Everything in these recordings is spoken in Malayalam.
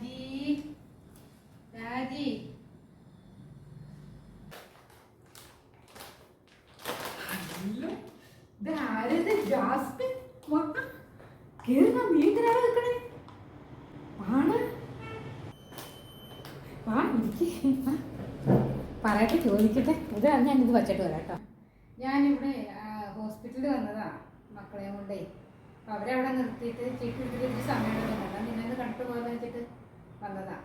രാജി രാജി അയ്യോ, ഇതാരത്? ജാസ്മിൻ? കേറി വാ, നീ എന്തിനാണ് നിക്കണേ? വാണ്. വാ. വാ. പറയട്ടെ ചോദിക്കട്ടെ ഇത് ഞാൻ ഇത് വച്ചിട്ട് വരാം കേട്ടോ ഞാനിവിടെ ഹോസ്പിറ്റലിൽ വന്നതാ മക്കളെ കൊണ്ടേ അവരെ അവിടെ നിർത്തിയിട്ട് ചീട്ട് എടുത്തിട്ട് ഒരു സമയം എടുക്കുന്നുണ്ട് നിന്നെ ഒന്ന് കണ്ടു വെച്ചിട്ട് വന്നതാ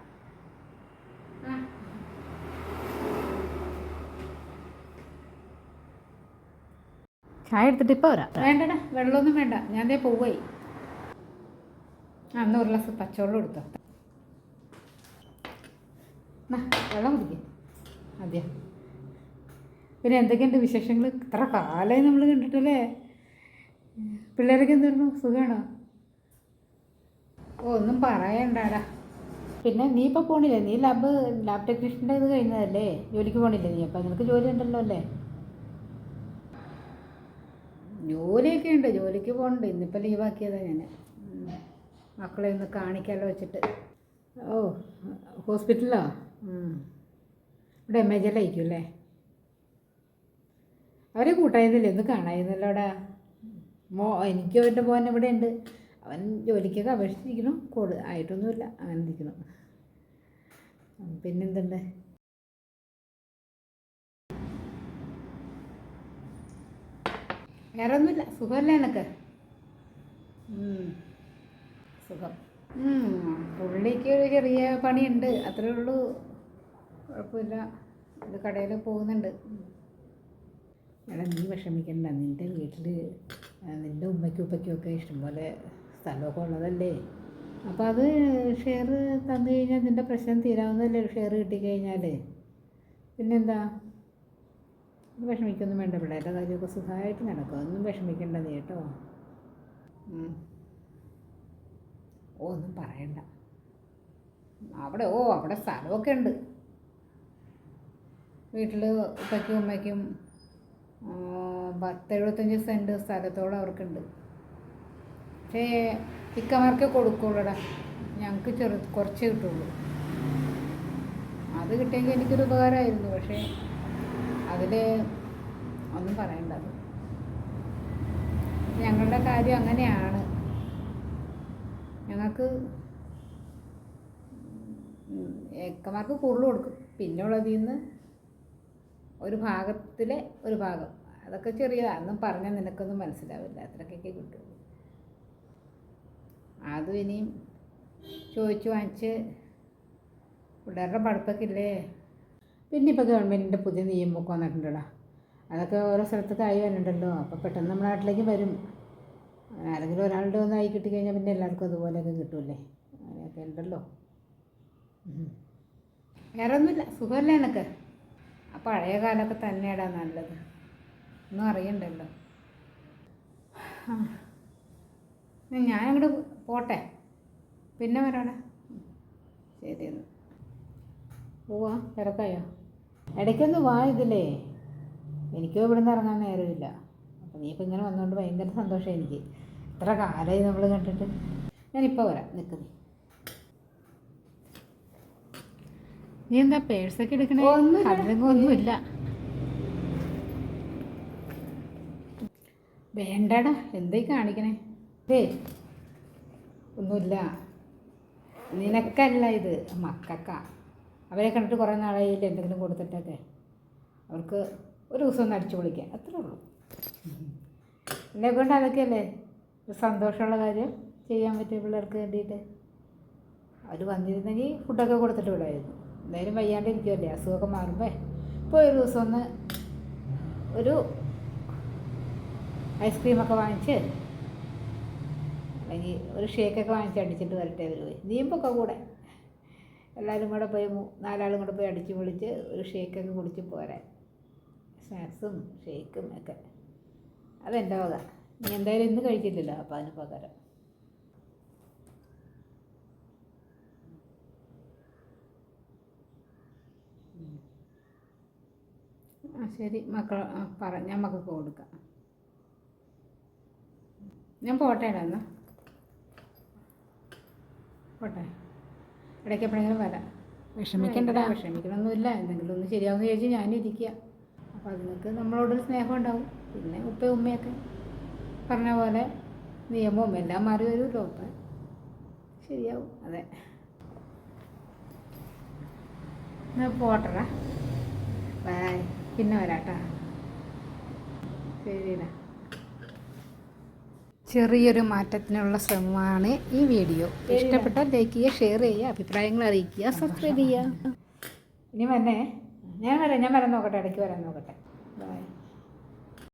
ചായ എടുത്തിട്ട് ഇപ്പോൾ വരാം. വേണ്ടടാ വെള്ളമൊന്നും വേണ്ട. ഞാൻ ദേ പോവായി. ആ ഒന്ന് ഒരു ഗ്ലാസ് പച്ചവെള്ളം എടുത്തോ. വെള്ളം കുടിക്കും. അതെ പിന്നെ എന്തൊക്കെയുണ്ട് വിശേഷങ്ങൾ ഇത്ര കാലമായി നമ്മൾ കണ്ടിട്ടല്ലേ? പിള്ളേരൊക്കെ എന്തായിരുന്നു സുഖമാണോ ഓ ഒന്നും പറയണ്ടാടാ. പിന്നെ നീ ഇപ്പോൾ പോണില്ലേ? നീ ലാബ് ലാബ് ടെക്നീഷ്യന്റെ ഇത് കഴിഞ്ഞതല്ലേ? ജോലിക്ക് പോണില്ലേ നീ? അപ്പം നിനക്ക് ജോലി ഉണ്ടല്ലോ അല്ലേ? ജോലിയൊക്കെ ഉണ്ട്. ജോലിക്ക് പോകണ്ട ഇന്നിപ്പോൾ ലീവാക്കിയതാണ് ഞാൻ. മക്കളെ ഒന്ന് കാണിക്കാമല്ലോ വെച്ചിട്ട്. ഓ ഹോസ്പിറ്റലിലോ? ഇവിടെ എം എ ജിയിലായിരിക്കും അല്ലേ അവരെ കൂട്ടായിരുന്നില്ലേ? ഒന്ന് കാണായിരുന്നല്ലോ അവിടെ മോ എനിക്കും അവന്റെ മോൻ ഇവിടെ ഉണ്ട്. അവൻ ജോലിക്കൊക്കെ അപേക്ഷിച്ചിരിക്കുന്നു. കൂടുതൽ ആയിട്ടൊന്നുമില്ല. അങ്ങനെ ഇരിക്കുന്നു. ഉം, പിന്നെന്തുണ്ട്? വേറെ ഒന്നുമില്ല സുഖമല്ലേ എനക്ക്. സുഖം. പുള്ളിക്ക് ഒരു ചെറിയ പണിയുണ്ട്. അത്രേ ഉള്ളൂ. കുഴപ്പമില്ല. ഇത് കടയിൽ പോകുന്നുണ്ട്. എടാ നീ വിഷമിക്കണ്ട. നിന്റെ വീട്ടിൽ നിന്റെ ഉമ്മയ്ക്കും ഉപ്പയ്ക്കും ഒക്കെ ഇഷ്ടംപോലെ സ്ഥലമൊക്കെ ഉള്ളതല്ലേ? അപ്പോൾ അത് ഷെയർ തന്നു കഴിഞ്ഞാൽ നിന്റെ പ്രശ്നം തീരാവുന്നതല്ലേ ഷെയർ കിട്ടിക്കഴിഞ്ഞാൽ പിന്നെന്താ? വിഷമിക്കൊന്നും വേണ്ട പിള്ളേരുടെ കാര്യമൊക്കെ സുഖമായിട്ട് നടക്കും. ഒന്നും വിഷമിക്കേണ്ട നീ കേട്ടോ. ഓ ഒന്നും പറയണ്ട. അവിടെ ഓ അവിടെ സ്ഥലമൊക്കെ ഉണ്ട്. വീട്ടിൽ ഉപ്പയ്ക്കും ഉമ്മയ്ക്കും പത്ത് എഴുപത്തഞ്ച് സെന്റ് സ്ഥലത്തോളം അവർക്കുണ്ട്. പക്ഷേ ഇക്കമാർക്കേ കൊടുക്കുള്ളൂടാ. ഞങ്ങൾക്ക് ചെറു കുറച്ചേ കിട്ടുള്ളൂ. അത് കിട്ടിയെങ്കിൽ എനിക്കൊരു ഉപകാരമായിരുന്നു പക്ഷേ അതിൽ ഒന്നും പറയണ്ട അത്. ഞങ്ങളുടെ കാര്യം അങ്ങനെയാണ്. ഞങ്ങൾക്ക് ഏക്കമാർക്ക് കൂടുതൽ കൊടുക്കും. പിന്നെ ഉള്ളതിൽ നിന്ന് ഒരു ഭാഗത്തിലെ ഒരു ഭാഗം. അതൊക്കെ ചെറിയതാണ് അന്നും പറഞ്ഞാൽ നിനക്കൊന്നും മനസ്സിലാവില്ല. അത്രക്കൊക്കെ കിട്ടുള്ളൂ അതും ഇനിയും ചോദിച്ചു വാങ്ങിച്ച് പിള്ളേരുടെ പഠിപ്പൊക്കെ പിന്നെ ഇപ്പോൾ ഗവൺമെന്റിന്റെ പുതിയ നിയമമൊക്കെ വന്നിട്ടുണ്ടല്ലോ. അതൊക്കെ ഓരോ സ്ഥലത്തൊക്കെ ആയി വരുന്നുണ്ടല്ലോ. അപ്പോൾ പെട്ടെന്ന് നമ്മുടെ നാട്ടിലേക്ക് വരും. ആരെങ്കിലും ഒരാളുടെ ആയി കിട്ടിക്കഴിഞ്ഞാൽ പിന്നെ എല്ലാവർക്കും അതുപോലെയൊക്കെ കിട്ടുമല്ലേ അങ്ങനെയൊക്കെ ഉണ്ടല്ലോ. വേറെ ഒന്നുമില്ല സുഖമല്ലേ എനിക്ക് ആ പഴയ കാലമൊക്കെ തന്നെയാടാ നല്ലത്. ഒന്നും അറിയണ്ടല്ലോ. ഞാൻ അങ്ങോട്ട് പോട്ടെ. പിന്നെ വരാടാ. ശരി എന്നാൽ പോവാ തിരക്കായോ? ഇടയ്ക്കൊന്ന് വാ ഇതിലേ. എനിക്കും ഇവിടെ നിന്ന് ഇറങ്ങാൻ നേരമില്ല. അപ്പം നീ ഇപ്പം ഇങ്ങനെ വന്നുകൊണ്ട് ഭയങ്കര സന്തോഷം എനിക്ക്. ഇത്ര കാലമായി നമ്മൾ കണ്ടിട്ട്. ഞാനിപ്പോൾ വരാം. നിൽക്ക് നീ. നീ എന്താ പേഴ്സൊക്കെ എടുക്കണേ. അതിലൊന്നും ഒന്നുമില്ല. വേണ്ടടാ. എന്തായി കാണിക്കണേ? ഏ ഒന്നുമില്ല. നിനക്കല്ല ഇത്. മക്കൾക്ക അവരെ കണ്ടിട്ട് കുറേ നാളായില്ല എന്തെങ്കിലും കൊടുത്തിട്ടൊക്കെ? അവർക്ക് ഒരു ദിവസം ഒന്ന് അടിച്ചു പൊളിക്കാം. അത്രേ ഉള്ളൂ. എന്നെ കൊണ്ട് അതൊക്കെയല്ലേ? സന്തോഷമുള്ള കാര്യം ചെയ്യാൻ പറ്റിയ പിള്ളേർക്ക് വേണ്ടിയിട്ട്. അവർ വന്നിരുന്നെങ്കിൽ ഫുഡൊക്കെ കൊടുത്തിട്ട് വിടായിരുന്നു. എന്തായാലും വയ്യാണ്ടിരിക്കുമല്ലേ അസുഖമൊക്കെ മാറുമ്പോൾ ഇപ്പോൾ ഒരു ദിവസം ഒന്ന് ഒരു ഐസ്ക്രീമൊക്കെ വാങ്ങിച്ച് അല്ലെങ്കിൽ ഒരു ഷേക്കൊക്കെ വാങ്ങിച്ച് അടിച്ചിട്ട് വരട്ടെ അവർ പോയി നീമ്പൊക്കെ കൂടെ. എല്ലാവരും കൂടെ പോയി നാലാളും കൂടെ പോയി അടിച്ച് പൊളിച്ച് ഒരു ഷേക്കൊക്കെ കുടിച്ച് പോരാൻ. സ്നാക്സും ഷേക്കും ഒക്കെ. അതെന്റെ വക. നീ എന്തായാലും ഇന്ന് കഴിച്ചില്ലല്ലോ അപ്പോൾ അതിന് പകരം. ശരി. മക്കൾ പറ. ഞാൻ മക്കൾക്ക് കൊടുക്കാം. ഞാൻ പോട്ടേടാ പോട്ടെ. ഇടയ്ക്ക് എപ്പോഴെങ്കിലും വരാം. വിഷമിക്കണ്ടടാ വിഷമിക്കണമൊന്നുമില്ല എന്തെങ്കിലും ഒന്ന് ശരിയാവുമെന്ന് ചോദിച്ചാൽ ഞാനും ഇരിക്കുക അപ്പോൾ അതിനൊക്കെ നമ്മളോടൊരു സ്നേഹം ഉണ്ടാവും. പിന്നെ ഉപ്പ ഉമ്മയൊക്കെ പറഞ്ഞ പോലെ നിയമവും എല്ലാം മാറി വരുമല്ലോ അപ്പം ശരിയാവും. അതെ. എന്നാൽ പോട്ടടാ. ബൈ പിന്നെ വരാട്ടാ. ശരിടാ ചെറിയൊരു മാറ്റത്തിനുള്ള ശ്രമമാണ് ഈ വീഡിയോ. ഇഷ്ടപ്പെട്ടാൽ ലൈക്ക് ചെയ്യുക ഷെയർ ചെയ്യുക അഭിപ്രായങ്ങൾ അറിയിക്കുക സബ്സ്ക്രൈബ് ചെയ്യുക. ഇനി വന്നേ. ഞാൻ വരാം ഞാൻ വരാൻ നോക്കട്ടെ ഇടയ്ക്ക് വരാൻ നോക്കട്ടെ.